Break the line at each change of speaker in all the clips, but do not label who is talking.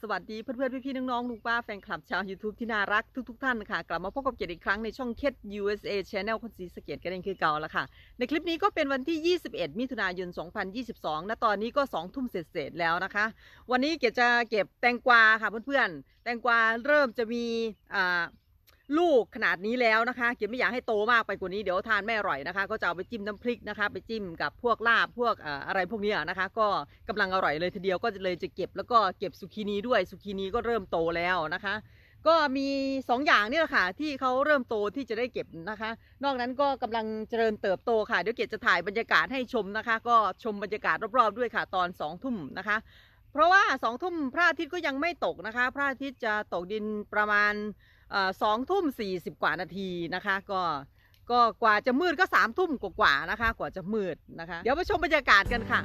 สวัสดีเพื่อนๆพี่ๆน้องๆลุงป้าแฟนคลับชาว YouTube ที่น่ารักทุกๆท่านค่ะ กลับมาพบกับเกียรติอีกครั้งในช่องเค USA Channel คนสีสเกตกันเองคือเก่าแล้วค่ะ ในคลิปนี้ก็เป็นวันที่ 21 มิถุนายน 2022 ณตอนนี้ก็ 2 ทุ่มเศษๆแล้วนะคะ วันนี้เกียรติจะเก็บแตงกวาค่ะเพื่อนๆ แตงกวาเริ่มจะมีอ่า ลูกขนาดนี้แล้วนะคะเกียไม่อยากให้โตมากไปกว่านี้เดี๋ยวทานไม่อร่อยนะคะ ก็จะเอาไปจิ้มน้ำพริกนะคะ ไปจิ้มกับพวกลาบพวกอะไรพวกนี้นะคะ ก็กำลังอร่อยเลยทีเดียวก็เลยจะเก็บแล้วก็เก็บสุกินีด้วยสุกินีก็เริ่มโตแล้วนะคะ ก็มีสองอย่างนี่แหละค่ะที่เขาเริ่มโตที่จะได้เก็บนะคะ นอกนั้นก็กำลังเจริญเติบโตค่ะเดี๋ยวเกดจะถ่ายบรรยากาศให้ชมนะคะ ก็ชมบรรยากาศรอบๆด้วยค่ะ ตอนสองทุ่มนะคะเพราะว่าสองทุ่มพระอาทิตย์ก็ยังไม่ตกนะคะ พระอาทิตย์จะตกดินประมาณ สองทุ่มสี่สิบกว่านาทีนะคะ ก็ก็กว่าจะมืดก็สามทุ่มกว่าๆนะคะ กว่าจะมืดนะคะ เดี๋ยวมาชมบรรยากาศกันค่ะ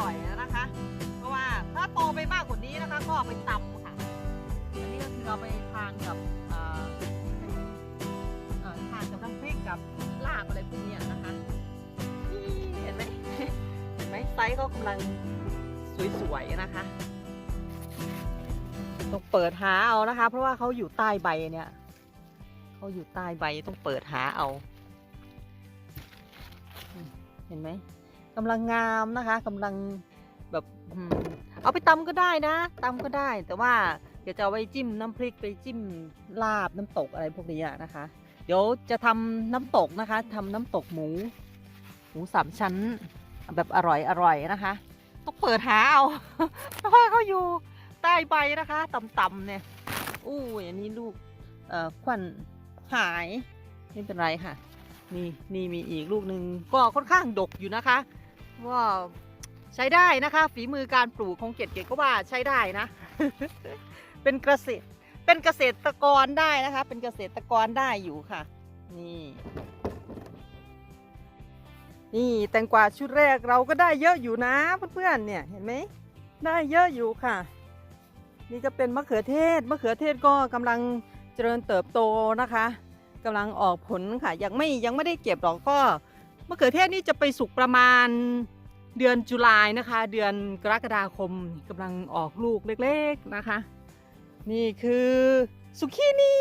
รุบกรุบอร่อยนะคะ เพราะว่าถ้าโตไปมากกว่านี้นะคะ ก็เอาไปตำค่ะ อันนี้ก็คือเอาไปทานกับทานกับน้ำพริกกับลาบอะไรพวกนี้นะคะเห็นไหมเห็นไหมไซส์เขากำลังสวยๆนะคะต้องเปิดหาเอานะคะ เพราะว่าเขาอยู่ใต้ใบเนี่ยเขาอยู่ใต้ใบต้องเปิดหาเอา เห็นไหม กำลังงามนะคะกำลังแบบเอาไปตำก็ได้นะตำก็ได้ แต่ว่าเดี๋ยวจะเอาไว้จิ้มน้ำพริกไปจิ้มลาบน้ำตกอะไรพวกนี้นะคะ เดี๋ยวจะทำน้ำตกนะคะทำน้ำตกหมู หมูสามชั้นแบบอร่อยอร่อยนะคะ ต้องเปิดหาเอาเพราะว่าเขาอยู่ใต้ใบนะคะต่ำๆเนี่ยอู้ยอันนี้ลูกเอ่อควันหายไม่เป็นไรค่ะ นี่นี่มีอีกลูกหนึ่งก็ค่อนข้างดกอยู่นะคะ ว่าใช้ได้นะคะ ฝีมือการปลูกของเกดเกดก็ว่าใช้ได้นะ เป็นเกษตรเป็นเกษตรกรได้นะคะ เป็นเกษตรกรได้อยู่ค่ะ นี่ นี่แตงกวาชุดแรกเราก็ได้เยอะอยู่นะเพื่อนๆเนี่ยเห็นไหมได้เยอะอยู่ค่ะ นี่ก็เป็นมะเขือเทศมะเขือเทศก็กำลังเจริญเติบโตนะคะกำลังออกผลค่ะยังไม่ยังไม่ได้เก็บหรอกก็ มะเขือเทศนี่จะไปสุกประมาณเดือนจุลายนะคะ เดือนกรกฎาคมกำลังออกลูกเล็กๆนะคะ นี่คือสุกินี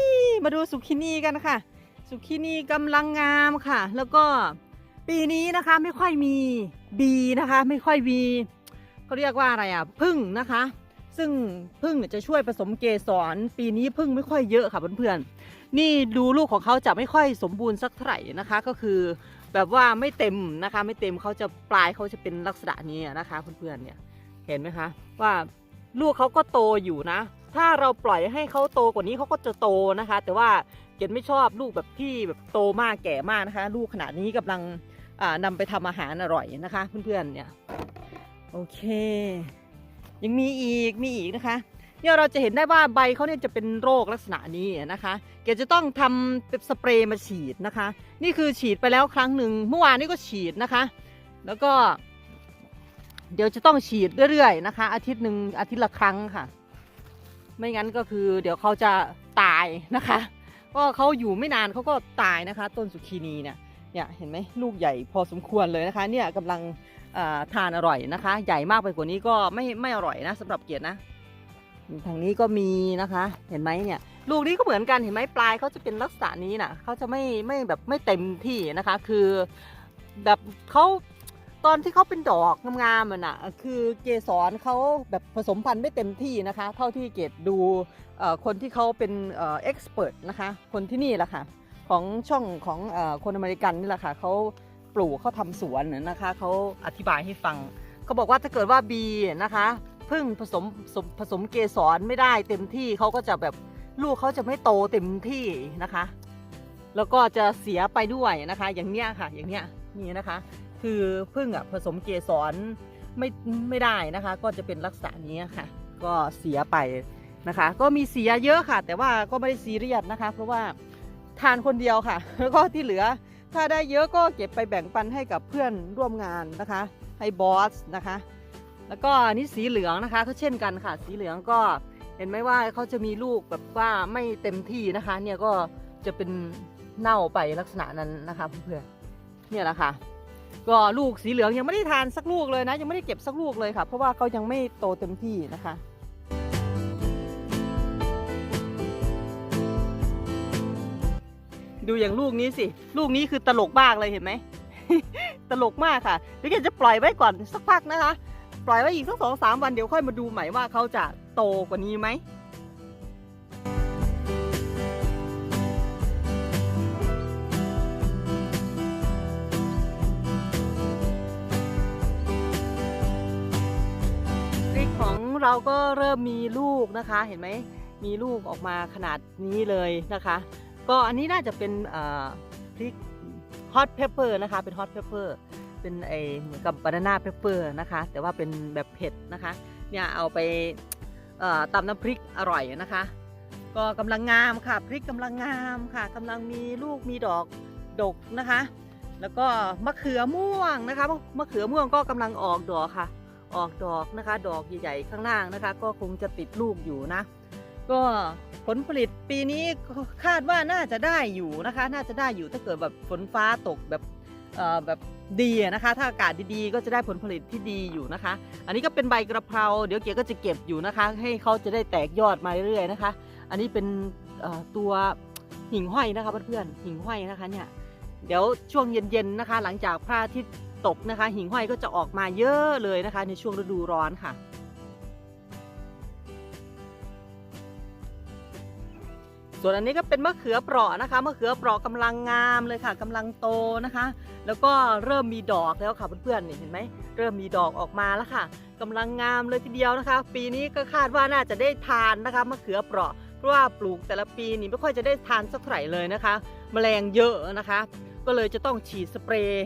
มาดูสุกินีกันค่ะสุกินีกำลังงามค่ะ แล้วก็ปีนี้นะคะไม่ค่อยมีบีนะคะ ไม่ค่อยมีเขาเรียกว่าอะไรอะพึ่งนะคะ ซึ่งพึ่งเนี่ยจะช่วยผสมเกสรปีนี้พึ่งไม่ค่อยเยอะค่ะเพื่อนๆนี่ดูลูกของเขาจะไม่ค่อยสมบูรณ์สักเท่าไหร่นะคะ ก็คือ แบบว่าไม่เต็มนะคะ ไม่เต็มเขาจะปลายเขาจะเป็นลักษณะนี้นะคะเพื่อนๆเนี่ยเห็นไหมคะ ว่าลูกเขาก็โตอยู่นะ ถ้าเราปล่อยให้เขาโตกว่านี้เขาก็จะโตนะคะ แต่ว่าเกดไม่ชอบลูกแบบที่แบบโตมากแก่มากนะคะ ลูกขนาดนี้กำลังอ่านำไปทำอาหารอร่อยนะคะ เพื่อนๆเนี่ยโอเค ยังมีอีกมีอีกนะคะ เนี่ยเราจะเห็นได้ว่าใบเขาเนี่ยจะเป็นโรคลักษณะนี้นะคะเกจะต้องทำสเปรย์มาฉีดนะคะ นี่คือฉีดไปแล้วครั้งหนึ่งเมื่อวานนี้ก็ฉีดนะคะ แล้วก็ เดี๋ยวจะต้องฉีดเรื่อยๆนะคะ อาทิตย์หนึ่งอาทิตย์ละครั้งค่ะ ไม่งั้นก็คือ เดี๋ยวเขาจะตายนะคะก็เขาอยู่ไม่นานเขาก็ตายนะคะ ต้นสุคีนีเนี่ยเนี่ยเห็นไหมลูกใหญ่พอสมควรเลยนะคะ เนี่ยกำลังทานอร่อยนะคะ ใหญ่มากไปกว่านี้ก็ไม่ไม่อร่อยนะสำหรับเกียรตินะ ทางนี้ก็มีนะคะ เห็นไหมเนี่ยลูกนี้ก็เหมือนกันเห็นไหมปลายเขาจะเป็นลักษณะนี้นะเขาจะไม่ไม่แบบไม่เต็มที่นะคะ คือแบบเขาตอนที่เขาเป็นดอกงามๆมันอะ คือเกสรเขาแบบผสมพันธุ์ไม่เต็มที่นะคะ เท่าที่เกดดูคนที่เขาเป็นเอ็กซ์เพรสนะคะ คนที่นี่แหละค่ะ ของช่องของอคนอเมริกันนี่แหละค่ะเขาปลูกเขาทำสวนนะคะเขาอธิบายให้ฟังเขาบอกว่าถ้าเกิดว่าบีนะคะ พึ่งผสมผสมผสมเกสรไม่ได้เต็มที่เขาก็จะแบบลูกเขาจะไม่โตเต็มที่นะคะ แล้วก็จะเสียไปด้วยนะคะ อย่างเนี้ยค่ะ อย่างเนี้ยนี่นะคะ คือพึ่งอะผสมเกสรไม่ไม่ได้นะคะ ก็จะเป็นลักษณะนี้ค่ะ ก็เสียไปนะคะ ก็มีเสียเยอะค่ะ แต่ว่าก็ไม่ได้ซีเรียสนะคะ เพราะว่าทานคนเดียวค่ะ แล้วก็ที่เหลือถ้าได้เยอะก็เก็บไปแบ่งปันให้กับเพื่อนร่วมงานนะคะ ให้บอสนะคะ แล้วก็อันนี้สีเหลืองนะคะก็เช่นกันค่ะ สีเหลืองก็เห็นไหมว่าเขาจะมีลูกแบบว่าไม่เต็มที่นะคะ เนี่ยก็จะเป็นเน่าไปลักษณะนั้นนะคะเพื่อนๆเนี่ยแหละค่ะก็ลูกสีเหลืองยังไม่ได้ทานสักลูกเลยนะ ยังไม่ได้เก็บสักลูกเลยค่ะ เพราะว่าเขายังไม่โตเต็มที่นะคะดูอย่างลูกนี้สิ ลูกนี้คือตลกมากเลยเห็นไหม ตลกมากค่ะเดี๋ยวจะปล่อยไว้ก่อนสักพักนะคะ ปล่อยไว้อีกสักสองสามวันเดี๋ยวค่อยมาดูใหม่ว่าเขาจะโตกว่านี้ไหมพริกของเราก็เริ่มมีลูกนะคะเห็นไหมมีลูกออกมาขนาดนี้เลยนะคะ ก็อันนี้น่าจะเป็นพริกฮอตเพปเปอร์นะคะเป็นฮอตเพปเปอร์ เป็นไอเหมือนกับบานาน่าเพปเปอร์นะคะ แต่ว่าเป็นแบบเผ็ดนะคะเนี่ยเอาไปตำน้ำพริกอร่อยนะคะ ก็กำลังงามค่ะพริกกำลังงามค่ะกำลังมีลูกมีดอกดกนะคะ แล้วก็มะเขือม่วงนะคะมะเขือม่วงก็กำลังออกดอกค่ะ ออกดอกนะคะ ดอกใหญ่ๆข้างล่างนะคะ ก็คงจะติดลูกอยู่นะ ก็ผลผลิตปีนี้คาดว่าน่าจะได้อยู่นะคะ น่าจะได้อยู่ถ้าเกิดแบบฝนฟ้าตกแบบ แบบดีนะคะ ถ้าอากาศดีๆ ก็จะได้ผลผลิตที่ดีอยู่นะคะ อันนี้ก็เป็นใบกระเพรา เดี๋ยวเกียก็จะเก็บอยู่นะคะ ให้เขาจะได้แตกยอดมาเรื่อยๆนะคะ อันนี้เป็นตัวหิ่งห้อยนะคะเพื่อนๆหิ่งห้อยนะคะเนี่ยเดี๋ยวช่วงเย็นๆนะคะ หลังจากพระอาทิตย์ตกนะคะ หิ่งห้อยก็จะออกมาเยอะเลยนะคะ ในช่วงฤดูร้อนค่ะ ส่วนอันนี้ก็เป็นมะเขือเปราะนะคะ มะเขือเปราะกำลังงามเลยค่ะกำลังโตนะคะ แล้วก็เริ่มมีดอกแล้วค่ะเพื่อนๆนี่เห็นไหมเริ่มมีดอกออกมาแล้วค่ะกำลังงามเลยทีเดียวนะคะ ปีนี้ก็คาดว่าน่าจะได้ทานนะคะมะเขือเปราะ เพราะว่าปลูกแต่ละปีนี่ไม่ค่อยจะได้ทานสักเท่าไหร่เลยนะคะ แมลงเยอะนะคะ ก็เลยจะต้องฉีดสเปรย์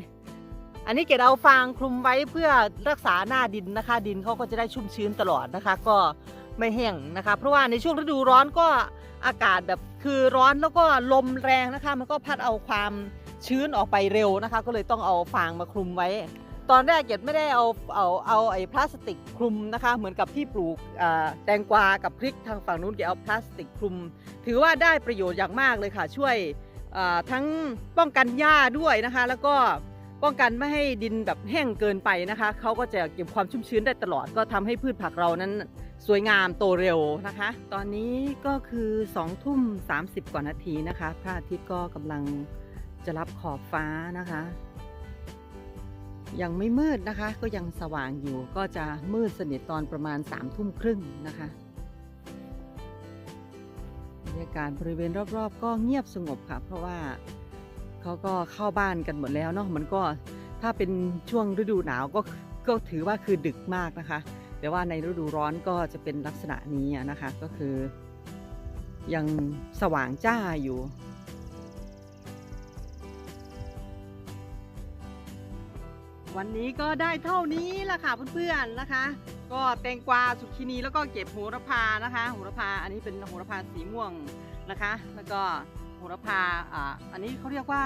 อันนี้เกดเอาฟางคลุมไว้เพื่อรักษาหน้าดินนะคะ ดินเขาก็จะได้ชุ่มชื้นตลอดนะคะ ก็ไม่แห้งนะคะ เพราะว่าในช่วงฤดูร้อนก็ อากาศแบบคือร้อนแล้วก็ลมแรงนะคะ มันก็พัดเอาความชื้นออกไปเร็วนะคะ ก็เลยต้องเอาฟางมาคลุมไว้ ตอนแรกเกดไม่ได้เอาเอาเอาไอ้พลาสติกคลุมนะคะ เหมือนกับที่ปลูกแตงกวากับพริกทางฝั่งนู้นเกดเอาพลาสติกคลุม ถือว่าได้ประโยชน์อย่างมากเลยค่ะ ช่วยทั้งป้องกันหญ้าด้วยนะคะ แล้วก็ป้องกันไม่ให้ดินแบบแห้งเกินไปนะคะเขาก็จะเก็บความชุ่มชื้นได้ตลอดก็ทำให้พืชผักเรานั้น สวยงามโตเร็วนะคะ ตอนนี้ก็คือ2ทุ่ม30กว่านาทีนะคะ พระอาทิตย์ก็กำลังจะรับขอบฟ้านะคะ ยังไม่มืดนะคะ ก็ยังสว่างอยู่ก็จะมืดสนิทตอนประมาณ3ามทุ่มครึ่งนะคะบรรยากาศบริเวณรอบๆ ก็เงียบสงบค่ะ เพราะว่าเขาก็เข้าบ้านกันหมดแล้วเนาะมันก็ถ้าเป็นช่วงฤดูหนาวก็ก็ถือว่าคือดึกมากนะคะ แต่ว่าในฤดูร้อนก็จะเป็นลักษณะนี้นะคะ ก็คือ ยังสว่างจ้าอยู่ วันนี้ก็ได้เท่านี้ละค่ะเพื่อนๆนะคะ ก็แตงกวาสุกินีแล้วก็เก็บโหระพานะคะโหระพาอันนี้เป็นโหระพาสีม่วงนะคะ แล้วก็โหระพาอ่าอันนี้เขาเรียกว่า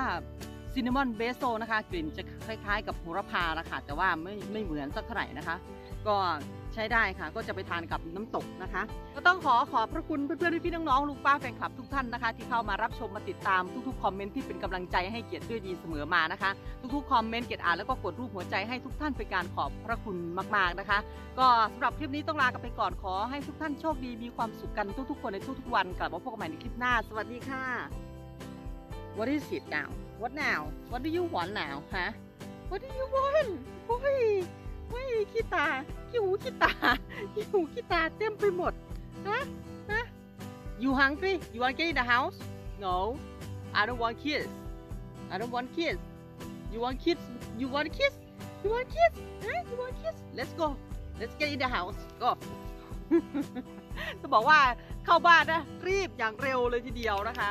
ซินนามอนเบสโซนะคะกลิ่นจะคล้ายๆ กับโหระพาละค่ะแต่ว่าไม่ไม่เหมือนสักเท่าไหร่นะคะ ก็ ใช้ได้ค่ะ ก็จะไปทานกับน้ำตกนะคะ ก็ต้องขอขอบพระคุณเพื่อนๆพี่ๆน้องๆลุงป้าแฟนคลับทุกท่านนะคะ ที่เข้ามารับชมมาติดตามทุกๆคอมเมนต์ที่เป็นกำลังใจให้เกียรติด้วยดีเสมอมานะคะ ทุกๆคอมเมนต์เกียรติอ่านแล้วก็กดรูปหัวใจให้ทุกท่านเป็นการขอบพระคุณมากๆนะคะ ก็สำหรับคลิปนี้ต้องลากันไปก่อนขอให้ทุกท่านโชคดีมีความสุขกันทุกๆ คนในทุกๆวันกลับมาพบกันใหม่ในคลิปหน้า สวัสดีค่ะ What is it now What now What do you want now ฮะ What do you want โอ้ยขี้ตาขี้หูขี้ตาขี้หูขี้ตาเต็มไปหมดฮะฮะ You hungry You want to get in the house No I don't want kids I don't want kids You want kids You want kids You want kids huh? You want kids Let's go Let's get in the house go จะบอกว่าเข้าบ้านนะรีบอย่างเร็วเลยทีเดียวนะคะ